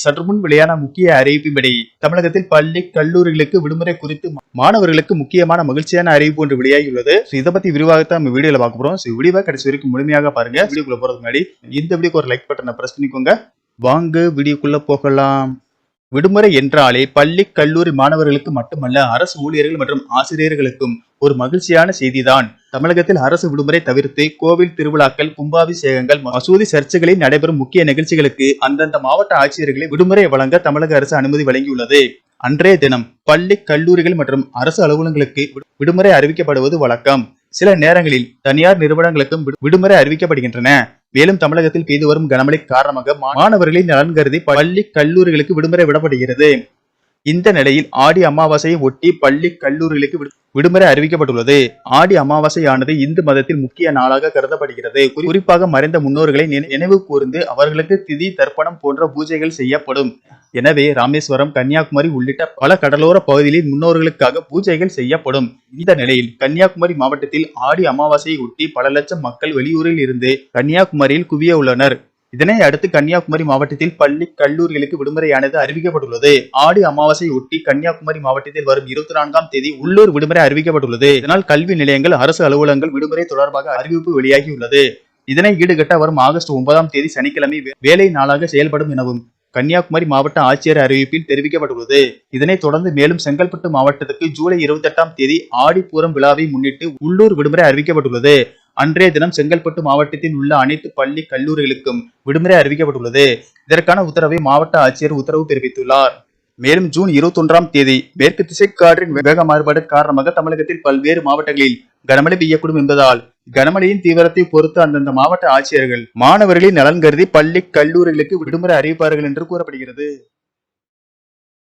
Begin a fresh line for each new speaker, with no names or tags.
சற்று முன் வெளியான முக்கிய அறிவிப்பின்படி தமிழகத்தில் பள்ளி கல்லூரிகளுக்கு விடுமுறை குறித்து மாணவர்களுக்கு முக்கியமான மகிழ்ச்சியான அறிவிப்பு ஒன்று வெளியாகியுள்ளது. இதை பத்தி விரிவாகத்தான் நம்ம வீடியோல பார்க்க போறோம். So, வீடியோவை கடைசி வரைக்கும் முழுமையாக பாருங்க. வீடியோக்குள்ள போறதுக்கு முன்னாடி இந்த வீடியோக்கு ஒரு லைக் பட்டனை பிரஸ் பண்ணிக்கோங்க. வாங்க வீடியோக்குள்ள போகலாம். விடுமுறை என்றாலே பள்ளி கல்லூரி மாணவர்களுக்கு மட்டுமல்ல அரசு ஊழியர்கள் மற்றும் ஆசிரியர்களுக்கும் ஒரு மகிழ்ச்சியான செய்திதான். தமிழகத்தில் அரசு விடுமுறை தவிர்த்து கோவில் திருவிழாக்கள் கும்பாபிஷேகங்கள் மசூதி சர்ச்சைகளில் நடைபெறும் முக்கிய நிகழ்ச்சிகளுக்கு அந்தந்த மாவட்ட ஆட்சியர்களை விடுமுறை வழங்க தமிழக அரசு அனுமதி வழங்கியுள்ளது. அன்றைய தினம் பள்ளி கல்லூரிகள் மற்றும் அரசு அலுவலகங்களுக்கு விடுமுறை அறிவிக்கப்படுவது வழக்கம். சில நேரங்களில் தனியார் நிறுவனங்களுக்கும் விடுமுறை அறிவிக்கப்படுகின்றன. மேலும் தமிழகத்தில் பெய்து வரும் கனமழை காரணமாக மாணவர்களின் நலன் கருதி பள்ளி கல்லூரிகளுக்கு விடுமுறை விடப்படுகிறது. இந்த நிலையில் ஆடி அமாவாசையை ஒட்டி பள்ளி கல்லூரிகளுக்கு விடு- விடுமுறை அறிவிக்கப்பட்டுள்ளது. ஆடி அமாவாசையானது இந்து மதத்தில் முக்கிய நாளாக கருதப்படுகிறது. குறி- குறிப்பாக மறைந்த முன்னோர்களை நினைவு கூர்ந்து அவர்களுக்கு திதி தர்ப்பணம் போன்ற பூஜைகள் செய்யப்படும். எனவே ராமேஸ்வரம் கன்னியாகுமரி உள்ளிட்ட பல கடலோர பகுதிகளில் முன்னோர்களுக்காக பூஜைகள் செய்யப்படும். இந்த நிலையில் கன்னியாகுமரி மாவட்டத்தில் ஆடி அமாவாசையை ஒட்டி பல லட்சம் மக்கள் வெளியூரில் இருந்து கன்னியாகுமரியில் குவிய உள்ளனர் இதனை அடுத்து கன்னியாகுமரி மாவட்டத்தில் பள்ளி கல்லூரிகளுக்கு விடுமுறையானது அறிவிக்கப்பட்டுள்ளது. ஆடி அமாவாசை ஒட்டி கன்னியாகுமரி மாவட்டத்தில் வரும் இருபத்தி நான்காம் தேதி உள்ளூர் விடுமுறை அறிவிக்கப்பட்டுள்ளது. இதனால் கல்வி நிலையங்கள் அரசு அலுவலகங்கள் விடுமுறை தொடர்பாக அறிவிப்பு வெளியாகியுள்ளது. இதனை ஈடுகட்ட வரும் ஆகஸ்ட் ஒன்பதாம் தேதி சனிக்கிழமை வேலை நாளாக செயல்படும் எனவும் கன்னியாகுமரி மாவட்ட ஆட்சியர் அறிவிப்பில் தெரிவிக்கப்பட்டுள்ளது. இதனைத் தொடர்ந்து மேலும் செங்கல்பட்டு மாவட்டத்துக்கு ஜூலை இருபத்தி எட்டாம் தேதி ஆடிப்பூரம் விழாவை முன்னிட்டு உள்ளூர் விடுமுறை அறிவிக்கப்பட்டுள்ளது. அன்றைய தினம் செங்கல்பட்டு மாவட்டத்தில் உள்ள அனைத்து பள்ளி கல்லூரிகளுக்கும் விடுமுறை அறிவிக்கப்பட்டுள்ளது. இதற்கான உத்தரவை மாவட்ட ஆட்சியர் உத்தரவு பிறப்பித்துள்ளார் மேலும் ஜூன் இருபத்தி ஒன்றாம் தேதி மேற்கு திசை காற்றின் வேக மாறுபாடு காரணமாக தமிழகத்தில் பல்வேறு மாவட்டங்களில் கனமழை பெய்யக்கூடும் என்பதால் கனமழையின் தீவிரத்தை பொறுத்து அந்தந்த மாவட்ட ஆட்சியர்கள் மாணவர்களின் நலன் கருதி பள்ளி கல்லூரிகளுக்கு விடுமுறை அறிவிப்பார்கள் என்று கூறப்படுகிறது.